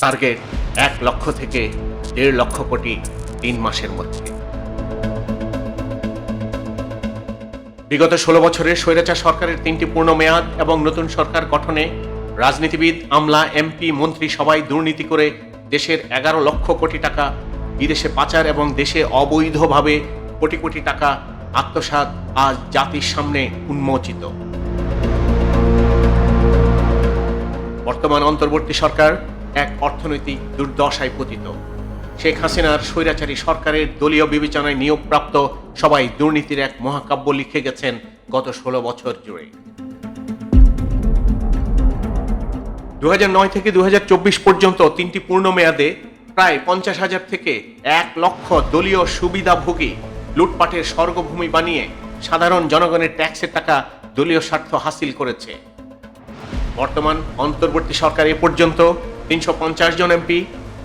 Target এক লক্ষ থেকে দেড় লক্ষ কোটি তিন মাসের মধ্যে। বিগত ষোলো বছরের স্বৈরাচার সরকারের তিনটি পূর্ণ মেয়াদ এবং নতুন সরকার গঠনে রাজনীতিবিদ, আমলা, এমপি, মন্ত্রী সবাই দুর্নীতি করে দেশের এগারো লক্ষ কোটি টাকা বিদেশে পাচার এবং দেশে অবৈধভাবে কোটি কোটি টাকা আত্মসাৎ আজ জাতির সামনে উন্মোচিত। বর্তমান অন্তর্বর্তী সরকার এক অর্থনৈতিক দুর্দশায় পতিত। শেখ হাসিনার স্বৈরাচারী সরকারের দলীয় বিবেচনায় নিয়োগপ্রাপ্ত সবাই দুর্নীতির এক মহাকাব্য লিখে গেছেন গত ষোলো বছর জুড়ে। দুই হাজার নয় থেকে দুই হাজার চব্বিশ পর্যন্ত তিনটি পূর্ণ মেয়াদে প্রায় পঞ্চাশ হাজার থেকে এক লক্ষ দলীয় সুবিধাভোগী লুটপাটের স্বর্গভূমি বানিয়ে সাধারণ জনগণের ট্যাক্সের টাকা দলীয় স্বার্থ হাসিল করেছে। বর্তমান অন্তর্বর্তী সরকার এ পর্যন্ত তিনশো পঞ্চাশ জন এমপি,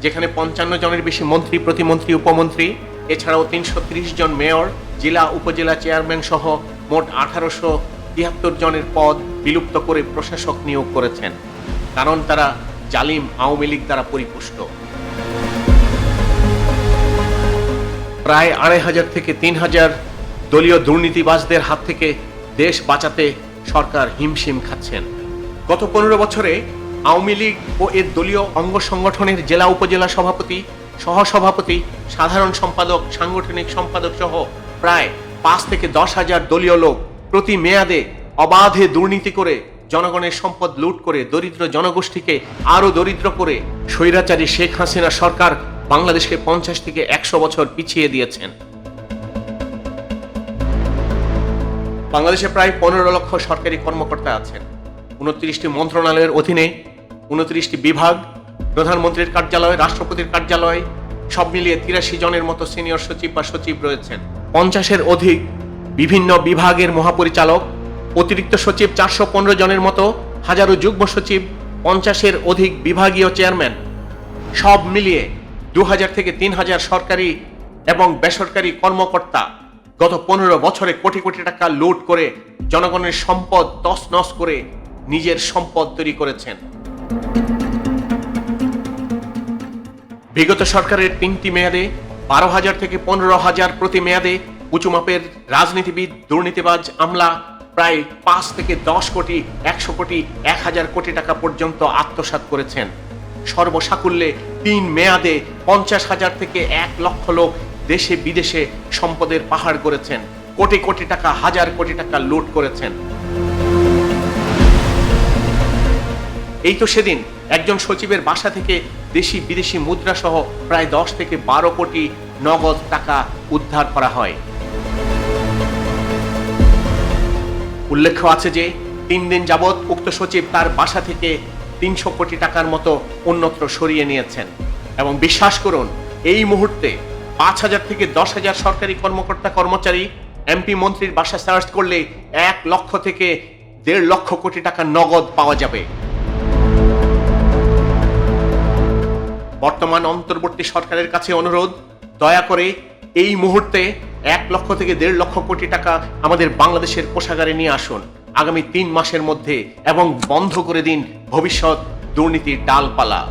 যেখানে পঞ্চান্ন জনের বেশি মন্ত্রী, প্রতিমন্ত্রী, উপমন্ত্রী। এছাড়াও তিনশো ত্রিশ জন মেয়র, জেলা, উপজেলা চেয়ারম্যান সহ মোট আঠারোশো তিয়াত্তর জনের পদ বিলুপ্ত করে প্রশাসক নিয়োগ করেছেন, কারণ তারা জালিম আওয়ামী লীগ দ্বারা পরিপুষ্ট। প্রায় আড়াই হাজার থেকে তিন হাজার দলীয় দুর্নীতিবাজদের হাত থেকে দেশ বাঁচাতে সরকার হিমশিম খাচ্ছেন। গত পনেরো বছরে আওয়ামী লীগ ও এর দলীয় অঙ্গ সংগঠনের জেলা উপজেলা সভাপতি, সহসভাপতি, সাধারণ সম্পাদক, সাংগঠনিক সম্পাদক সহ প্রায় পাঁচ থেকে দশ হাজার দলীয় লোক প্রতি মেয়াদে অবাধে দুর্নীতি করে জনগণের সম্পদ লুট করে দরিদ্র জনগোষ্ঠীকে আরও দরিদ্র করে স্বৈরাচারী শেখ হাসিনা সরকার বাংলাদেশকে পঞ্চাশ থেকে একশো বছর পিছিয়ে দিয়েছেন। বাংলাদেশে প্রায় পনেরো লক্ষ সরকারি কর্মকর্তা আছেন। উনত্রিশটি মন্ত্রণালয়ের অধীনে উনত্রিশটি বিভাগ, প্রধানমন্ত্রীর কার্যালয়, রাষ্ট্রপতির কার্যালয়, সব মিলিয়ে তিরাশি জনের মতো সিনিয়র সচিব বা সচিব রয়েছেন। পঞ্চাশের অধিক বিভিন্ন বিভাগের মহাপরিচালক, অতিরিক্ত সচিব চারশো পনেরো জনের মতো হাজারো যুগ্ম সচিব, পঞ্চাশের অধিক বিভাগীয় চেয়ারম্যান। সব মিলিয়ে দু হাজার থেকে তিন হাজার সরকারি এবং বেসরকারি কর্মকর্তা গত পনেরো বছরে কোটি কোটি টাকা লুট করে জনগণের সম্পদ তছনছ করে নিজের সম্পদ তৈরি করেছেন। বিগত সরকারের তিনটি মেয়াদে বারো হাজার থেকে পনেরো হাজার প্রতি মেয়াদে উঁচু মাপের রাজনীতিবিদ, দুর্নীতিবাজ আমলা প্রায় পাঁচ থেকে দশ কোটি, একশো কোটি, এক হাজার কোটি টাকা পর্যন্ত আত্মসাৎ করেছেন। সর্বসাকুল্যে তিন মেয়াদে পঞ্চাশ হাজার থেকে এক লক্ষ লোক দেশে বিদেশে সম্পদের পাহাড় করেছেন। কোটি কোটি টাকা, হাজার কোটি টাকা লুট করেছেন। এই তো সেদিন একজন সচিবের বাসা থেকে দেশি বিদেশি মুদ্রা সহ প্রায় দশ থেকে বারো কোটি নগদ টাকা উদ্ধার করা হয়। উল্লেখ্য আছে যে, তিন দিন যাবৎ উক্ত সচিব তার বাসা থেকে তিনশো কোটি টাকার মতো অন্যত্র সরিয়ে নিয়েছেন এবং বিশ্বাস করুন, এই মুহূর্তে পাঁচ হাজার থেকে দশ হাজার সরকারি কর্মকর্তা কর্মচারী, এমপি মন্ত্রীর বাসা সার্চ করলে এক লক্ষ থেকে দেড় লক্ষ কোটি টাকা নগদ পাওয়া যাবে। বর্তমান অন্তর্বর্তী সরকারের কাছে অনুরোধ, দয়া করে এই মুহূর্তে এক লক্ষ থেকে দেড় লক্ষ কোটি টাকা আমাদের বাংলাদেশের কোষাগারে নিয়ে আসুন। আগামী তিন মাসের মধ্যে এবং বন্ধ করে দিন ভবিষ্যৎ দুর্নীতির ডালপালা।